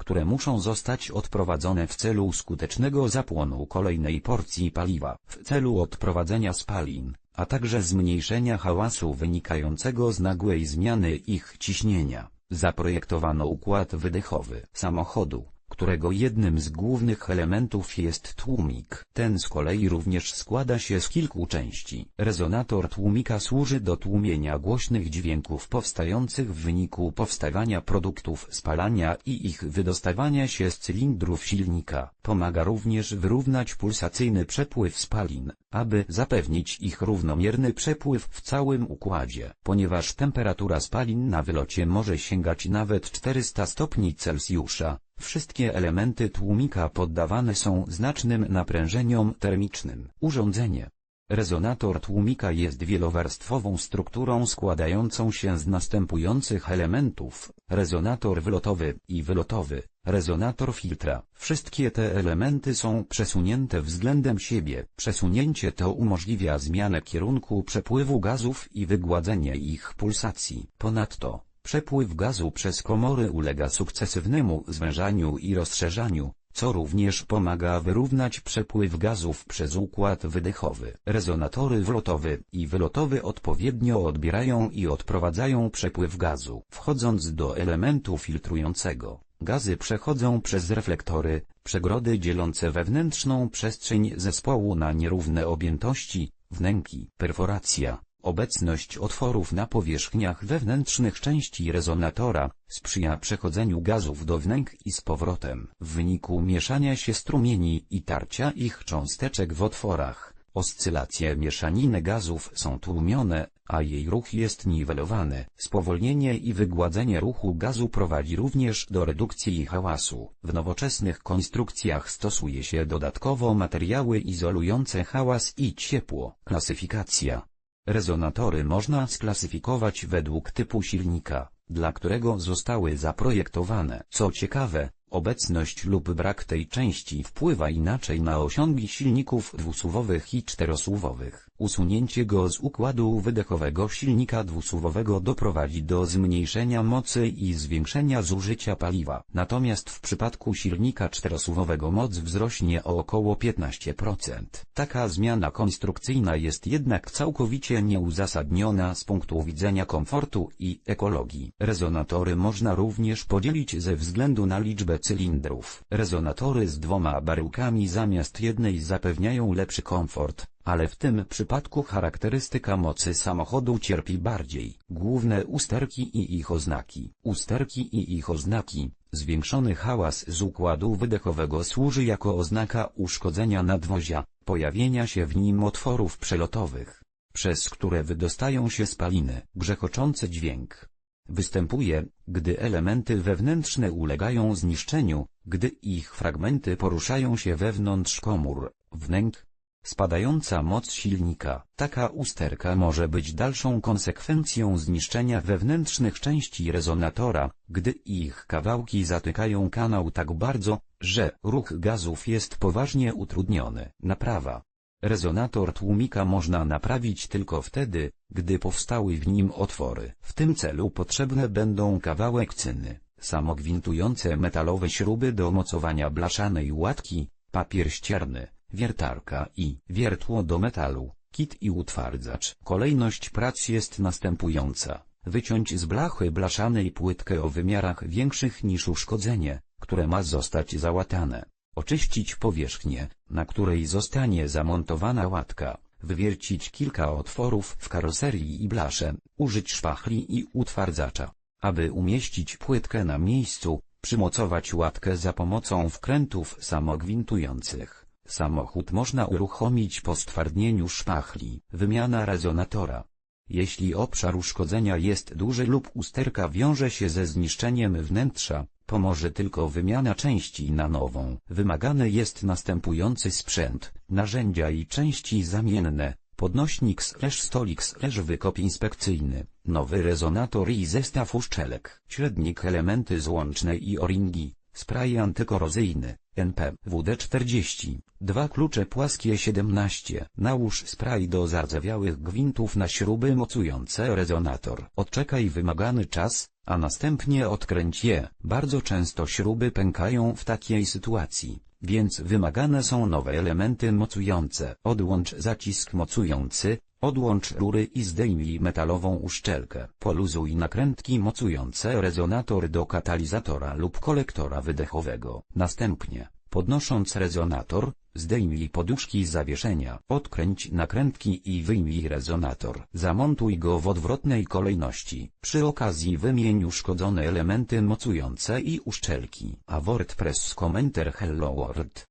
które muszą zostać odprowadzone w celu skutecznego zapłonu kolejnej porcji paliwa, w celu odprowadzenia spalin, a także zmniejszenia hałasu wynikającego z nagłej zmiany ich ciśnienia. Zaprojektowano układ wydechowy samochodu, którego jednym z głównych elementów jest tłumik. Ten z kolei również składa się z kilku części. Rezonator tłumika służy do tłumienia głośnych dźwięków powstających w wyniku powstawania produktów spalania i ich wydostawania się z cylindrów silnika. Pomaga również wyrównać pulsacyjny przepływ spalin, aby zapewnić ich równomierny przepływ w całym układzie. Ponieważ temperatura spalin na wylocie może sięgać nawet 400 stopni Celsjusza, Wszystkie elementy tłumika poddawane są znacznym naprężeniom termicznym. Urządzenie. Rezonator tłumika jest wielowarstwową strukturą składającą się z następujących elementów. Rezonator wlotowy i wylotowy, rezonator filtra. Wszystkie te elementy są przesunięte względem siebie. Przesunięcie to umożliwia zmianę kierunku przepływu gazów i wygładzenie ich pulsacji. Ponadto, Przepływ gazu przez komory ulega sukcesywnemu zwężaniu i rozszerzaniu, co również pomaga wyrównać przepływ gazów przez układ wydechowy. Rezonatory wlotowy i wylotowy odpowiednio odbierają i odprowadzają przepływ gazu. Wchodząc do elementu filtrującego, gazy przechodzą przez reflektory, przegrody dzielące wewnętrzną przestrzeń zespołu na nierówne objętości, wnęki, perforacja, Obecność otworów na powierzchniach wewnętrznych części rezonatora sprzyja przechodzeniu gazów do wnęk i z powrotem. W wyniku mieszania się strumieni i tarcia ich cząsteczek w otworach, oscylacje mieszaniny gazów są tłumione, a jej ruch jest niwelowany. Spowolnienie i wygładzenie ruchu gazu prowadzi również do redukcji hałasu. W nowoczesnych konstrukcjach stosuje się dodatkowo materiały izolujące hałas i ciepło. Klasyfikacja Rezonatory można sklasyfikować według typu silnika, dla którego zostały zaprojektowane. Co ciekawe, obecność lub brak tej części wpływa inaczej na osiągi silników dwusuwowych i czterosuwowych. Usunięcie go z układu wydechowego silnika dwusuwowego doprowadzi do zmniejszenia mocy i zwiększenia zużycia paliwa. Natomiast w przypadku silnika czterosuwowego moc wzrośnie o około 15%. Taka zmiana konstrukcyjna jest jednak całkowicie nieuzasadniona z punktu widzenia komfortu i ekologii. Rezonatory można również podzielić ze względu na liczbę cylindrów. Rezonatory z dwoma baryłkami zamiast jednej zapewniają lepszy komfort, ale w tym przypadku charakterystyka mocy samochodu cierpi bardziej. Główne usterki i ich oznaki. Usterki i ich oznaki. Zwiększony hałas z układu wydechowego służy jako oznaka uszkodzenia nadwozia, pojawienia się w nim otworów przelotowych, przez które wydostają się spaliny. Grzechoczący dźwięk. Występuje, gdy elementy wewnętrzne ulegają zniszczeniu, gdy ich fragmenty poruszają się wewnątrz komór, wnęk, Spadająca moc silnika. Taka usterka może być dalszą konsekwencją zniszczenia wewnętrznych części rezonatora, gdy ich kawałki zatykają kanał tak bardzo, że ruch gazów jest poważnie utrudniony. Naprawa. Rezonator tłumika można naprawić tylko wtedy, gdy powstały w nim otwory. W tym celu potrzebne będą kawałek cyny, samogwintujące metalowe śruby do mocowania blaszanej łatki, papier ścierny, wiertarka i wiertło do metalu, kit i utwardzacz. Kolejność prac jest następująca. Wyciąć z blachy blaszanej płytkę o wymiarach większych niż uszkodzenie, które ma zostać załatane. Oczyścić powierzchnię, na której zostanie zamontowana łatka. Wywiercić kilka otworów w karoserii i blasze, użyć szpachli i utwardzacza. Aby umieścić płytkę na miejscu, przymocować łatkę za pomocą wkrętów samogwintujących. Samochód można uruchomić po stwardnieniu szpachli. Wymiana rezonatora. Jeśli obszar uszkodzenia jest duży lub usterka wiąże się ze zniszczeniem wnętrza, Pomoże tylko wymiana części na nową. Wymagany jest następujący sprzęt, narzędzia i części zamienne, podnośnik slash stolik slash wykop inspekcyjny, nowy rezonator i zestaw uszczelek, średnik elementy złączne i o-ringi, spray antykorozyjny, NP WD-40, dwa klucze płaskie 17, nałóż spray do zardzewiałych gwintów na śruby mocujące rezonator. Odczekaj wymagany czas, a następnie odkręć je. Bardzo często śruby pękają w takiej sytuacji, więc wymagane są nowe elementy mocujące. Odłącz zacisk mocujący, odłącz rury i zdejmij metalową uszczelkę. Poluzuj nakrętki mocujące rezonator do katalizatora lub kolektora wydechowego. Następnie, podnosząc rezonator, zdejmij poduszki zawieszenia. Odkręć nakrętki i wyjmij rezonator. Zamontuj go w odwrotnej kolejności. Przy okazji wymień uszkodzone elementy mocujące i uszczelki. A WordPress Commenter Hello World.